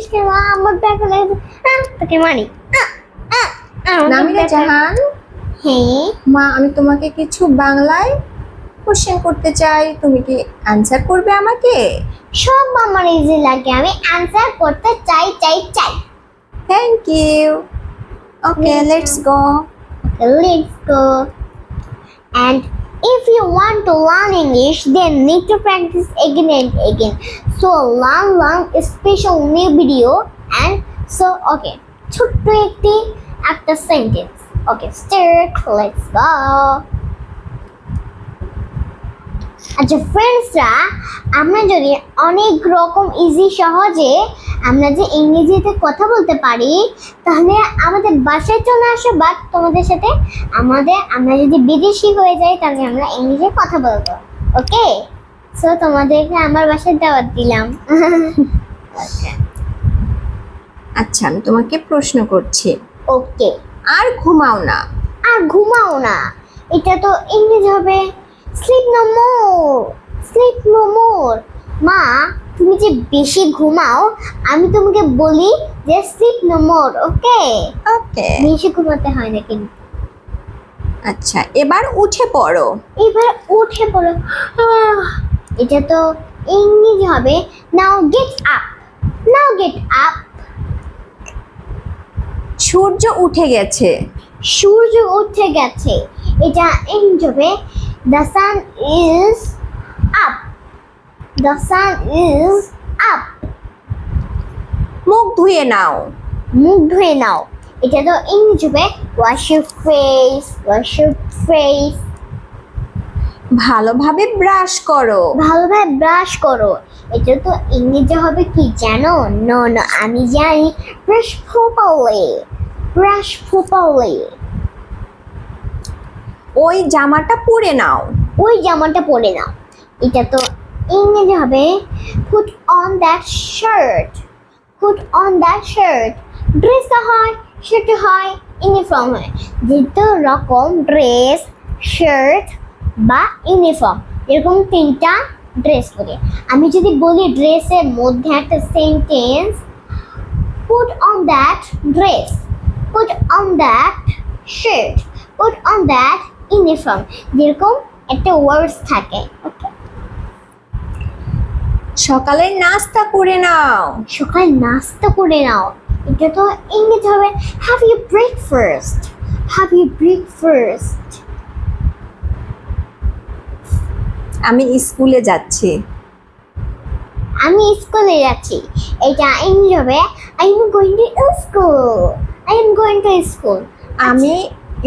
মারিস কেন আমার তোকে মারি নামিরা জাহান। হ্যাঁ মা আমি তোমাকে কিছু বাংলায় কোশ্চেন করতে চাই। তুমি কি অ্যান্সার করবে আমাকে? সব আমার ইজি লাগে। আমি অ্যান্সার করতে চাই চাই চাই। Thank you okay. Let's go Okay, let's go. And if you want to learn English, then need to practice again and again. So learn, learn a special new video. And so, okay, ছোট্ট একটি একটা sentence. Okay, start. Let's go. আচ্ছা ফ্রেন্ডসরা আমরা যদি অনেক রকম easy সহজে আমরা যে ইংরেজিতে কথা বলতে পারি তাহলে আমাদের বাসায় চলে আসো বা তোমাদের সাথে আমাদের আমরা যদি বিদেশি হয়ে যাই তাহলে আমরা ইংরেজি কথা বলব ওকে সো তোমাদেরকে আমার বাসায় দাওয়াত দিলাম। আচ্ছা আমি তোমাকে প্রশ্ন করছি। ওকে আর ঘুমাও না। আর ঘুমাও না। এটা তো ইংরেজি হবে। Sleep no more sleep no more মা তুমি যে বেশি ঘুমাও আমি তোমাকে বলি যে স্লিপ নো মোর ওকে ওকে বেশি ঘুমাতে হয় না কিন্তু। আচ্ছা এবার উঠে পড়ো। এবার উঠে পড়ো। এটা তো ইংরেজি হবে। Now get up now get up সূর্য উঠে গেছে। সূর্য উঠে গেছে। এটা ইংরেজি হবে। The sun is up the sun is up মুখ ধুয়ে নাও। মুখ ধুয়ে নাও। এটা তো ইংরেজি হবে wash your face wash your face ভালোভাবে ব্রাশ করো। ভালোভাবে ব্রাশ করো। এটা তো ইংরেজি হবে কি জানো? নো নো আমি জানি। ব্রাশ প্রপারলি ব্রাশ প্রপারলি ওই জামাটা পরে নাও। ওই জামাটা পরে নাও। এটা তো ইংরেজি হবে put on that shirt put on that shirt ড্রেসটা হয় সেটা হয় ইউনিফর্ম হয়। যেহেতু রকম ড্রেস শার্ট বা ইউনিফর্ম এরকম তিনটা ড্রেস করে আমি যদি বলি ড্রেসের মধ্যে একটা sentence put on that dress put on that shirt put on that uniform যেরকম একটা ওয়ার্ডস থাকে ওকে সকালের নাস্তা করে নাও। সকাল নাস্তা করে নাও। এটা তো ইংরেজি হবে have you breakfast have you breakfast আমি স্কুলে যাচ্ছি। আমি স্কুলে যাচ্ছি। এটা ইংরেজি হবে I am going to school I am going to school আমি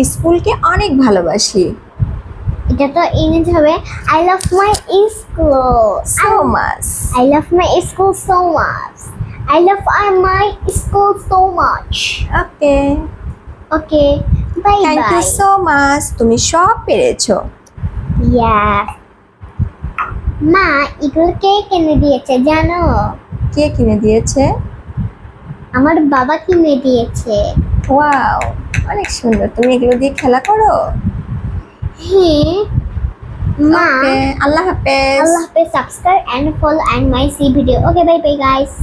স্কুলকে অনেক ভালোবাসি। এটা তো ইংরেজি হবে I love my school so much I love my school so much I love I my school so much okay Okay, bye thank you so much তুমি সব পেরেছ। ইয়া মা এগুলো কে কিনে দিয়েছে জানো? কে কিনে দিয়েছে? আমার বাবা কিনে দিয়েছে। ওয়াও অনেক সুন্দর। তুমি এগুলো দিয়ে খেলা করো? হ্যাঁ। মা। আল্লাহ হাফেজ। আল্লাহ হাফেজ subscribe and follow and my see video okay bye bye guys